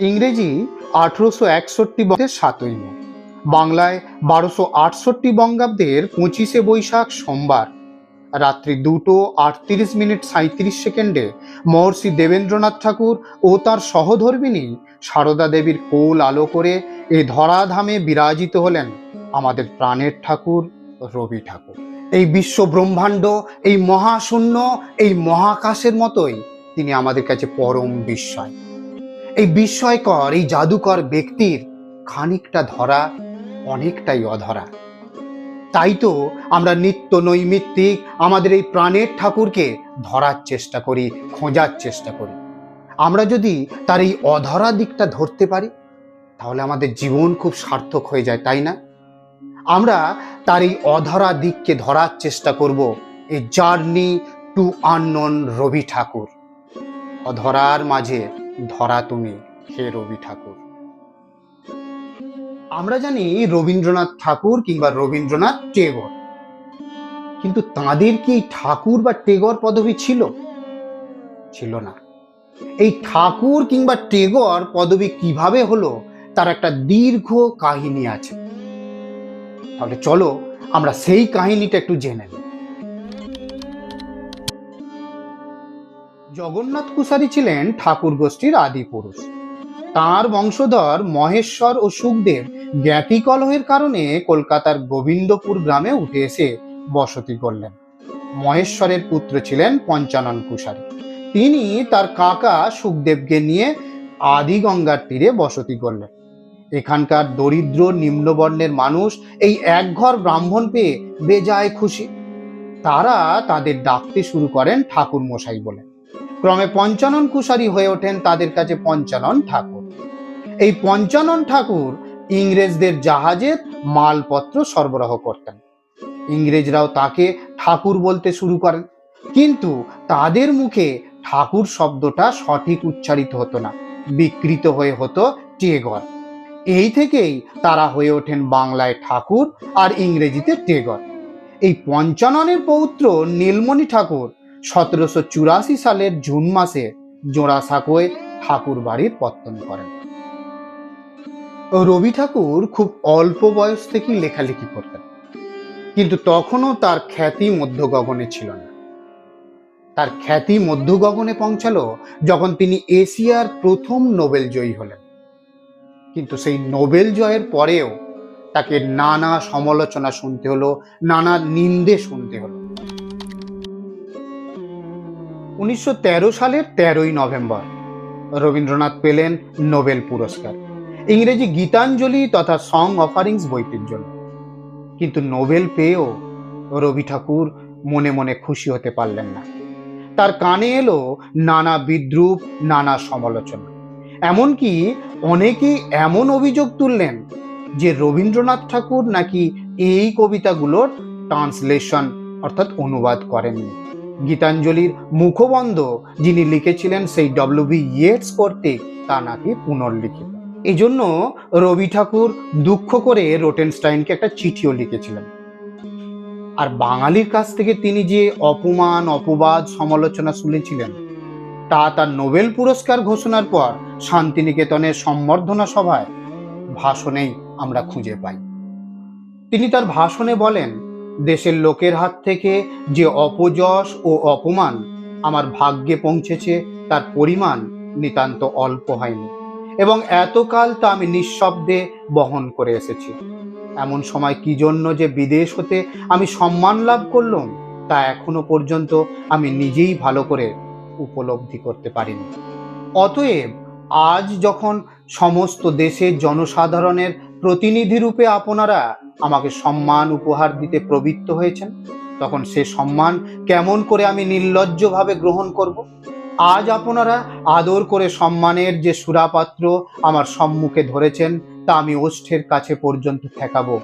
ইংরেজি আঠেরোশো একষট্টি সাতই মে। বাংলায় বারোশো আটষট্টি বঙ্গাব্দের পঁচিশে বৈশাখ সোমবার। রাত্রি দুটো আটত্রিশ মিনিট সাঁত্রিশ সেকেন্ডে মহর্ষি দেবেন্দ্রনাথ ঠাকুর ও তার সহধর্মিনী সারদা দেবীর কোল আলো করে এই ধরাধামে বিরাজিত হলেন আমাদের প্রাণের ঠাকুর রবি ঠাকুর। এই বিশ্ব ব্রহ্মাণ্ড, এই মহাশূন্য, এই মহাকাশের মতোই তিনি আমাদের কাছে পরম বিস্ময়। এই বিস্ময়কর, এই জাদুকর ব্যক্তির খানিকটা ধরা অনেকটাই অধরা। তাই তো আমরা নিত্য নৈমিত্তিক আমাদের এই প্রাণের ঠাকুরকে ধরার চেষ্টা করি, খোঁজার চেষ্টা করি। আমরা যদি তার এই অধরা দিকটা ধরতে পারি, তাহলে আমাদের জীবন খুব সার্থক হয়ে যায়, তাই না? আমরা তার এই অধরা দিককে ধরার চেষ্টা করব এই journey to unknown Rabi Thakur. অধরার মাঝে ধরা তুমি, হে রবি ঠাকুর। আমরা জানি রবীন্দ্রনাথ ঠাকুর কিংবা রবীন্দ্রনাথ টেগর। কিন্তু তাঁদের কি ঠাকুর বা টেগর পদবি ছিল? ছিল না। এই ঠাকুর কিংবা টেগর পদবি কীভাবে হলো, তার একটা দীর্ঘ কাহিনী আছে। তাহলে চলো, আমরা সেই কাহিনীটা একটু জেনে নিই। জগন্নাথ কুসারি ছিলেন ঠাকুর গোষ্ঠীর আদি পুরুষ। তাঁর বংশধর মহেশ্বর ও সুখদেব জ্ঞাতি কলহের কারণে কলকাতার গোবিন্দপুর গ্রামে উঠে এসে বসতি করলেন। মহেশ্বরের পুত্র ছিলেন পঞ্চানন কুসারি তিনি তার কাকা সুখদেবকে নিয়ে আদি গঙ্গার তীরে বসতি করলেন। এখানকার দরিদ্র নিম্নবর্ণের মানুষ এই একঘর ব্রাহ্মণ পেয়ে বেজায় খুশি। তারা তাদের ডাকতে শুরু করেন ঠাকুর মশাই বলে। ক্রমে পঞ্চানন কুশারী হয়ে ওঠেন তাদের কাছে পঞ্চানন ঠাকুর। এই পঞ্চানন ঠাকুর ইংরেজদের জাহাজের মালপত্র সরবরাহ করতেন। ইংরেজরাও তাকে ঠাকুর বলতে শুরু করেন। কিন্তু তাদের মুখে ঠাকুর শব্দটা সঠিক উচ্চারিত হতো না। বিকৃত হয়ে হতো টেগর। এই থেকেই তারা হয়ে ওঠেন বাংলায় ঠাকুর আর ইংরেজিতে টেগর। এই পঞ্চাননের পৌত্র নীলমণি ঠাকুর সতেরোশো চুরাশি সালের জুন মাসে জোড়াসাঁকোয় ঠাকুর বাড়ির পত্তন করেন। রবি ঠাকুর খুব অল্প বয়স থেকেই লেখালেখি করতেন। কিন্তু তখনও তার খ্যাতি মধ্য গগনে ছিল না। তার খ্যাতি মধ্য গগনে পৌঁছালো যখন তিনি এশিয়ার প্রথম নোবেল জয়ী হলেন। কিন্তু সেই নোবেল জয়ের পরেও তাকে নানা সমালোচনা শুনতে হলো, নানা নিন্দে শুনতে হলো। উনিশশো সালের তেরোই নভেম্বর রবীন্দ্রনাথ পেলেন নোবেল পুরস্কার। ইংরেজি গীতাঞ্জলি তথা সং অফারিংস বইটির জন্য। কিন্তু নোবেল পেয়েও রবি ঠাকুর মনে মনে খুশি হতে পারলেন না। তার কানে এলো নানা বিদ্রুপ, নানা সমালোচনা। এমনকি অনেকেই এমন অভিযোগ তুললেন যে রবীন্দ্রনাথ ঠাকুর নাকি এই কবিতাগুলোর ট্রান্সলেশন অর্থাৎ অনুবাদ করেননি। গীতাঞ্জলির মুখবন্ধ যিনি লিখেছিলেন সেই ডব্লিউ বি ইয়েটস কর্তৃক তা নাকি পুনর্লিখিত। এই জন্য রবি ঠাকুর দুঃখ করে রোটেনস্টাইনকে একটা চিঠিও লিখেছিলেন। আর বাঙালির কাছ থেকে তিনি যে অপমান, অপবাদ, সমালোচনা শুনেছিলেন তা তার নোবেল পুরস্কার ঘোষণার পর শান্তিনিকেতনের সম্বর্ধনা সভায়, ভাষণেই আমরা খুঁজে পাই। তিনি তার ভাষণে বলেন, দেশের লোকের হাত থেকে যে অপযশ ও অপমান আমার ভাগ্যে পৌঁছেছে, তার পরিমাণ নিতান্ত অল্প হয়নি এবং এতকাল তা আমি নিঃশব্দে বহন করে এসেছি। এমন সময় কি জন্য যে বিদেশ হতে আমি সম্মান লাভ করলাম, তা এখনও পর্যন্ত আমি নিজেই ভালো করে উপলব্ধি করতে পারিনি। অতএব আজ যখন সমস্ত দেশের জনসাধারণের প্রতিনিধি রূপে আপনারা আমাকে সম্মান উপহার দিতে প্রবৃত্ত হয়েছেন, তখন সে সম্মান কেমন করে আমি নির্লজ্জভাবে গ্রহণ করব? আজ আপনারা আদর করে সম্মানের যে সুরাপাত্র আমার সম্মুখে ধরেছেন, তা আমি ওষ্ঠের কাছে পর্যন্ত ঠেকাবো।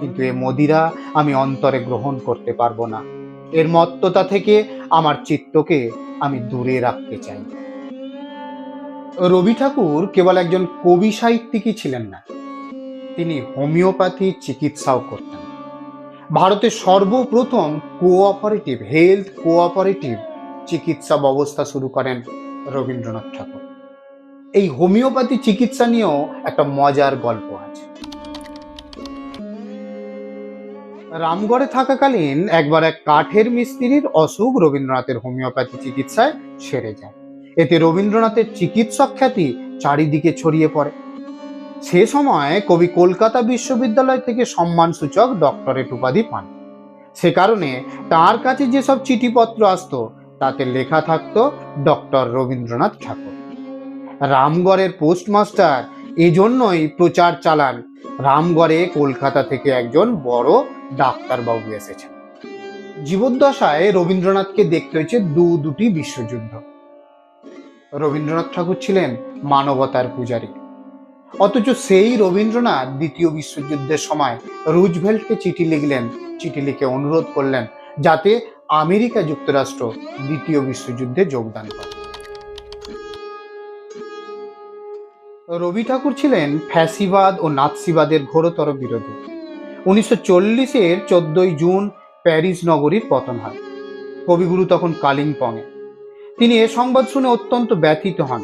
কিন্তু এ মদিরা আমি অন্তরে গ্রহণ করতে পারব না। এর মত্ততা থেকে আমার চিত্তকে আমি দূরে রাখতে চাই। রবি ঠাকুর কেবল একজন কবি সাহিত্যিকই ছিলেন না, তিনি হোমিওপ্যাথি চিকিৎসাও করতেন। ভারতের সর্বপ্রথম কোঅপারেটিভ, হেলথ কোঅপারেটিভ চিকিৎসা ব্যবস্থা শুরু করেন রবীন্দ্রনাথ ঠাকুর। এই হোমিওপ্যাথি চিকিৎসা নিয়েও একটা মজার গল্প আছে। রামগড়ে থাকাকালীন একবার এক কাঠের মিস্ত্রির অসুখ রবীন্দ্রনাথের হোমিওপ্যাথি চিকিৎসায় সেরে যায়। এতে রবীন্দ্রনাথের চিকিৎসক খ্যাতি চারিদিকে ছড়িয়ে পড়ে। সে সময় কবি কলকাতা বিশ্ববিদ্যালয় থেকে সম্মানসূচক ডক্টরেট উপাধি পান। সে কারণে তার কাছে যেসব চিঠিপত্র আসতো, তাতে লেখা থাকতো ডক্টর রবীন্দ্রনাথ ঠাকুর। রামগড়ের পোস্টমাস্টার এজন্যই প্রচার চালান রামগড়ে কলকাতা থেকে একজন বড় ডাক্তারবাবু এসেছেন। জীবদ্দশায় রবীন্দ্রনাথকে দেখতে হয়েছে দু দুটি বিশ্বযুদ্ধ। রবীন্দ্রনাথ ঠাকুর ছিলেন মানবতার পূজারী। অথচ সেই রবীন্দ্রনাথ দ্বিতীয় বিশ্বযুদ্ধের সময় রুজভেল্টকে চিঠি লিখলেন, চিঠি লিখে অনুরোধ করলেন, যাতে আমেরিকা যুক্তরাষ্ট্র দ্বিতীয় বিশ্বযুদ্ধে যোগদান করে। রবি ঠাকুর ছিলেন ফ্যাসিবাদ ও নাৎসিবাদের ঘোরতর বিরোধী। উনিশশো চল্লিশের চোদ্দই জুন প্যারিস নগরীর পতন হয়। কবিগুরু তখন কালিম্পংয়ে। তিনি এ সংবাদ শুনে অত্যন্ত ব্যথিত হন।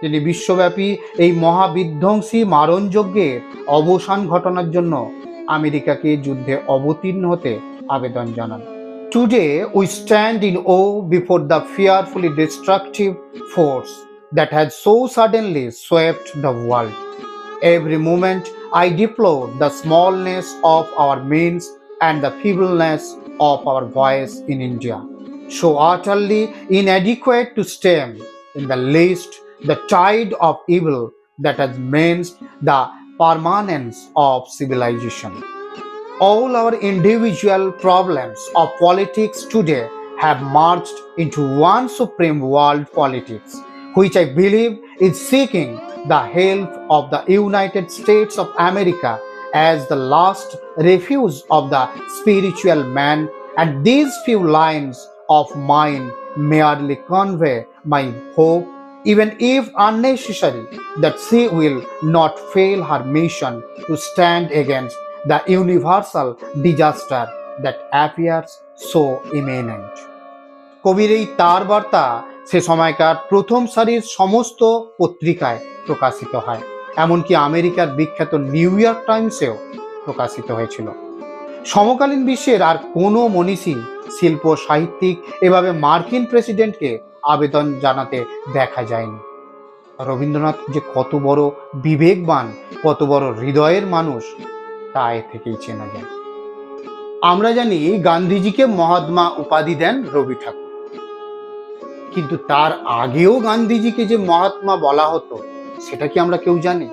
তিনি বিশ্বব্যাপী এই মহাবিধ্বংসী মারণযজ্ঞের অবসান ঘটনার জন্য আমেরিকাকে যুদ্ধে অবতীর্ণ হতে আবেদন জানান। Today we stand in awe before the fearfully destructive force. That had so suddenly swept the world. Every moment I deplore the smallness of our means and the feebleness of our voice in India, so utterly inadequate to stem in the least the tide of evil that has menaced the permanence of civilization. All our individual problems of politics today have merged into one supreme world politics which I believe is seeking the help of the United States of America as the last refuge of the spiritual man, and these few lines of mine merely convey my hope, even if unnecessary, that she will not fail her mission to stand against the universal disaster that appears so imminent. কবির এই তার বার্তা সে সময়কার প্রথম সারির সমস্ত পত্রিকায় প্রকাশিত হয়। এমনকি আমেরিকার বিখ্যাত নিউ ইয়র্ক টাইমসেও প্রকাশিত হয়েছিল। সমকালীন বিশ্বের আর কোনো মনীষী শিল্প, সাহিত্যিক এভাবে মার্কিন প্রেসিডেন্টকে আবেদন জানাতে দেখা যায়নি। রবীন্দ্রনাথ যে কত বড় বিবেকবান, কত বড় হৃদয়ের মানুষ, তা এ থেকেই চেনা যায়। আমরা জানি গান্ধীজিকে মহাত্মা উপাধি দেন রবি ঠাকুর কিন্তু তার আগেও গান্ধীজিকে যে মহাত্মা বলা হতো, সেটা কি আমরা কেউ জানি?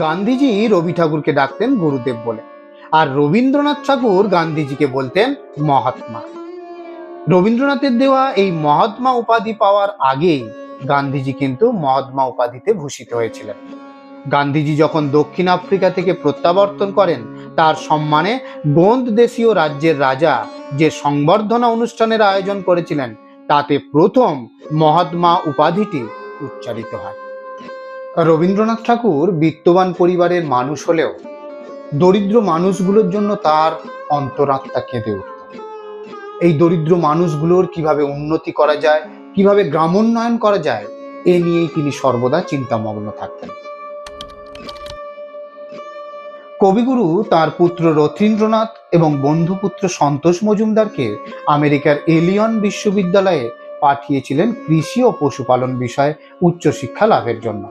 গান্ধীজি রবি ঠাকুরকে ডাকতেন গুরুদেব বলে, আর রবীন্দ্রনাথ ঠাকুর গান্ধীজিকে বলতেন মহাত্মা। রবীন্দ্রনাথের দেওয়া এই মহাত্মা উপাধি পাওয়ার আগেই গান্ধীজি কিন্তু মহাত্মা উপাধিতে ভূষিত হয়েছিলেন। গান্ধীজি যখন দক্ষিণ আফ্রিকা থেকে প্রত্যাবর্তন করেন তার সম্মানে গোন্দ দেশীয় রাজ্যের রাজা যে সংবর্ধনা অনুষ্ঠানের আয়োজন করেছিলেন, তাতে প্রথম মহাত্মা উপাধিটি উচ্চারিত হয়। রবীন্দ্রনাথ ঠাকুর বিত্তবান পরিবারের মানুষ হলেও দরিদ্র মানুষগুলোর জন্য তার অন্তরাত্মা কেঁদে উঠত। এই দরিদ্র মানুষগুলোর কীভাবে উন্নতি করা যায়, কীভাবে গ্রামোন্নয়ন করা যায়, এ নিয়েই তিনি সর্বদা চিন্তামগ্ন থাকতেন। কবিগুরু তার পুত্র রথীন্দ্রনাথ এবং বন্ধুপুত্র সন্তোষ মজুমদারকে আমেরিকার এলিয়ন বিশ্ববিদ্যালয়ে পাঠিয়েছিলেন কৃষি ও পশুপালন বিষয়ে উচ্চশিক্ষা লাভের জন্য।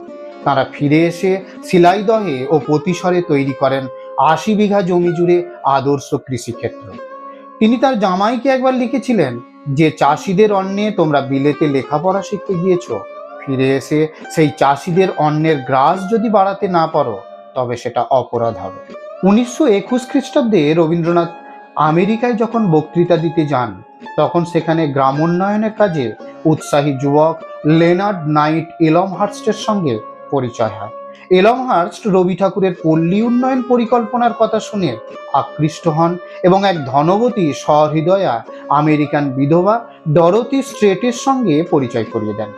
তারা ফিরে এসে শিলাইদহে ও প্রতিসরে তৈরি করেন আশি বিঘা জমি জুড়ে আদর্শ কৃষিক্ষেত্র। তিনি তার জামাইকে একবার লিখেছিলেন, যে চাষিদের অন্নে তোমরা বিলেতে লেখাপড়া শিখতে গিয়েছ, ফিরে এসে সেই চাষিদের অন্নের গ্রাস যদি বাড়াতে না পারো তবে সেটা অপরাধ হবে। উনিশশো একুশ খ্রিস্টাব্দে রবীন্দ্রনাথ আমেরিকায় যখন বক্তৃতা দিতে যান, তখন সেখানে গ্রামোন্নয়নের কাজে উৎসাহী যুবক লেনার্ড নাইট এলমহার্স্টের সঙ্গে পরিচয় হয়। এলমহার্স্ট রবি ঠাকুরের পল্লী উন্নয়ন পরিকল্পনার কথা শুনে আকৃষ্ট হন এবং এক ধনবতী সহৃদয়া আমেরিকান বিধবা ডরতি স্ট্রেটের সঙ্গে পরিচয় করিয়ে দেন।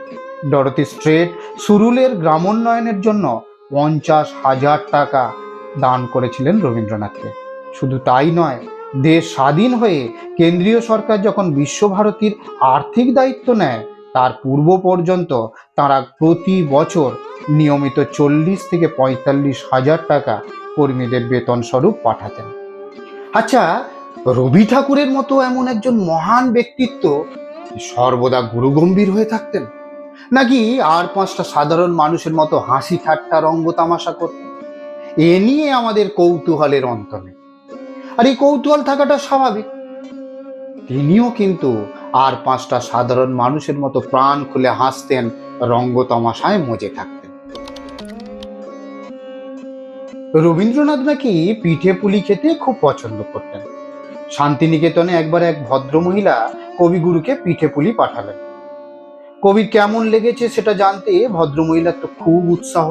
ডরতি স্ট্রেট সুরুলের গ্রামোন্নয়নের জন্য পঞ্চাশ হাজার টাকা দান করেছিলেন রবীন্দ্রনাথকে শুধু তাই নয়, দেশ স্বাধীন হয়ে কেন্দ্রীয় সরকার যখন বিশ্বভারতীর আর্থিক দায়িত্ব নেয়, তার পূর্ব পর্যন্ত তারা প্রতি বছর নিয়মিত চল্লিশ থেকে পঁয়তাল্লিশ হাজার টাকা কর্মীদের বেতন স্বরূপ পাঠাতেন। আচ্ছা রবি ঠাকুরের মতো এমন একজন মহান ব্যক্তিত্ব সর্বদা গুরুগম্ভীর হয়ে থাকতেন? নাকি আর পাঁচটা সাধারণ মানুষের মতো হাসি ঠাট্টা রঙ্গ তামাশা করতেন এ নিয়ে আমাদের কৌতূহলের অন্ত নেই আর এই কৌতূহল থাকাটা স্বাভাবিক। তিনিও কিন্তু আর পাঁচটা সাধারণ মানুষের মতো প্রাণ খুলে হাসতেন রঙ্গ তামাশায় মজে থাকতেন। রবীন্দ্রনাথ নাকি পিঠে পুলি খেতে খুব পছন্দ করতেন। শান্তিনিকেতনে একবার এক ভদ্রমহিলা কবিগুরুকে পিঠে পুলি পাঠালেন। কবির কেমন লেগেছে সেটা জানতে ভদ্রমহিলার তো খুব উৎসাহ।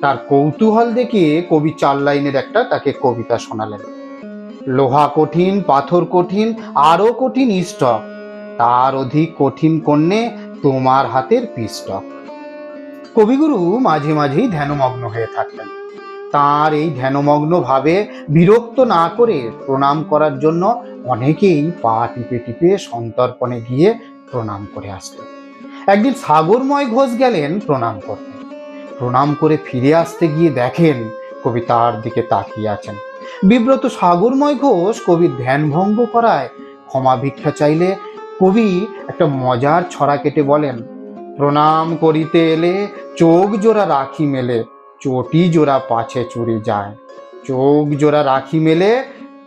তার কৌতূহল দেখে কবি চার লাইনের একটা তাকে কবিতা শোনালেন। লোহা কঠিন, পাথর কঠিন আরও কঠিন স্টক। তার অধিক কঠিন কন্যে তোমার হাতের পিস্টক কবিগুরু মাঝে মাঝেই ধ্যানমগ্ন হয়ে থাকতেন। তার এই ধ্যানমগ্ন ভাবে বিরক্ত না করে প্রণাম করার জন্য অনেকেই পা টিপে টিপে সন্তর্পণে গিয়ে প্রণাম করে আসতেন একদিন সাগরময় ঘোষ গেলেন প্রণাম করতে। প্রণাম করে ফিরে আসতে গিয়ে দেখেন কবি তার দিকে তাকিয়ে আছেন। বিব্রত সাগরময় ঘোষ কবির ধ্যান ভঙ্গ করায় ক্ষমা ভিক্ষা চাইলে কবি একটা মজার ছড়া কেটে বলেন, প্রণাম করিতে এলে চোখ জোড়া রাখি মেলে, চটি জোড়া পাছে চুরি যায়। চোখ জোড়া রাখি মেলে,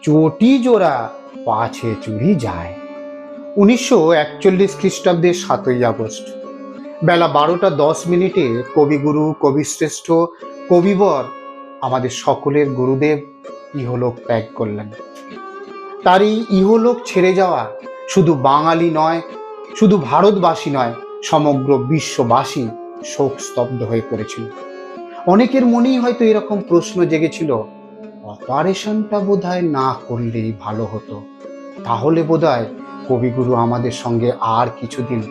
চটি জোড়া পাছে চুরি যায়। উনিশশো একচল্লিশ খ্রিস্টাব্দের সাতই আগস্ট। বেলা বারোটা দশ মিনিটে কবিগুরু, কবিশ্রেষ্ঠ, কবিবর, আমাদের সকলের গুরুদেব ইহলোক ত্যাগ করলেন। তার এই ইহলোক ছেড়ে যাওয়া শুধু বাঙালি নয়, শুধু ভারতবাসী নয়, সমগ্র বিশ্ববাসী শোক স্তব্ধ হয়ে পড়েছিল। অনেকের মনেই হয়তো এরকম প্রশ্ন জেগেছিল, অপারেশনটা বোধহয় না করলেই ভালো হতো। তাহলে বোধহয় কবিগুরু আমাদের সঙ্গে আর কিছুদিন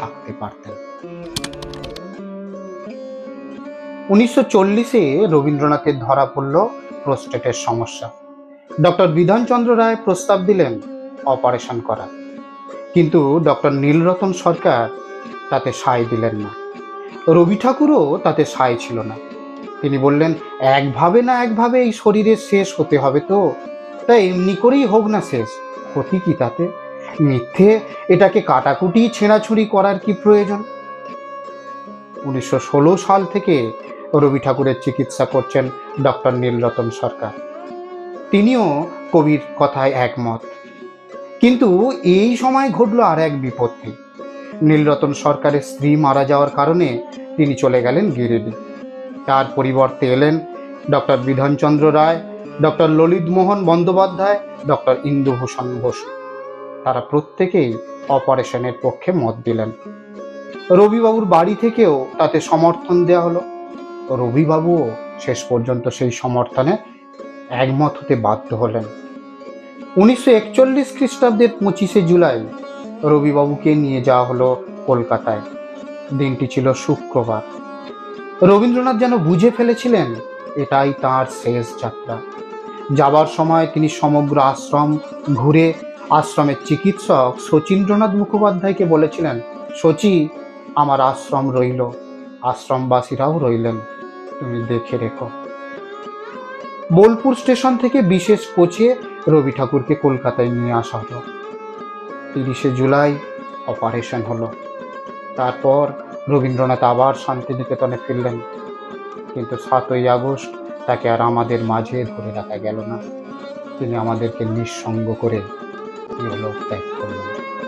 থাকতে পারতেন। উনিশশো চল্লিশে রবীন্দ্রনাথের ধরা পড়ল প্রোস্টেটের সমস্যা। ডক্টর বিধানচন্দ্র রায় প্রস্তাব দিলেন অপারেশন করা কিন্তু ডক্টর নীলরতন সরকার তাতে সায় দিলেন না। রবি ঠাকুরও তাতে সায় ছিল না। তিনি বললেন, একভাবে না একভাবে এই শরীরের শেষ হতে হবে তো। তাই এমনি করেই হোক না শেষ। ক্ষতি কি তাতে? মিথ্যে, এটাকে কাটাকুটি, ছেঁড়াছুড়ি করার কি প্রয়োজন? উনিশশো ষোলো সাল থেকে রবি ঠাকুরের চিকিৎসা করছেন ডক্টর নীলরতন সরকার। তিনিও কবির কথায় একমত। কিন্তু এই সময় ঘটল আর এক বিপত্তি। নীলরতন সরকারের স্ত্রী মারা যাওয়ার কারণে তিনি চলে গেলেন গিরিডি। তার পরিবর্তে এলেন doctor Bidhanchandra Roy, doctor Lalit Mohan Bandyopadhyay, doctor Indubhushan Basu. তারা প্রত্যেকেই অপারেশনের পক্ষে মত দিলেন। রবিবাবুর বাড়ি থেকেও তাতে সমর্থন দেওয়া হলো। রবিবাবুও শেষ পর্যন্ত সেই সমর্থনে একমত হতে বাধ্য হলেন। উনিশশো একচল্লিশ খ্রিস্টাব্দের পঁচিশে জুলাই রবিবাবুকে নিয়ে যাওয়া হলো কলকাতায়। দিনটি ছিল শুক্রবার। রবীন্দ্রনাথ যেন বুঝে ফেলেছিলেন, এটাই তার শেষ যাত্রা। যাবার সময় তিনি সমগ্র আশ্রম ঘুরে আশ্রমের চিকিৎসক শচীন্দ্রনাথ মুখোপাধ্যায়কে বলেছিলেন, শচী, আমার আশ্রম রইল। আশ্রমবাসীরাও রইলেন। তুমি দেখে রেখো। বোলপুর স্টেশন থেকে বিশেষ কোচে রবি ঠাকুরকে কলকাতায় নিয়ে আসা হলো। তিরিশে জুলাই অপারেশন হলো। তারপর রবীন্দ্রনাথ আবার শান্তিনিকেতনে ফিরলেন। কিন্তু সাতই আগস্ট তাকে আর আমাদের মাঝে ধরে রাখা গেল না। তিনি আমাদেরকে নিঃসঙ্গ করে 有ยู่โ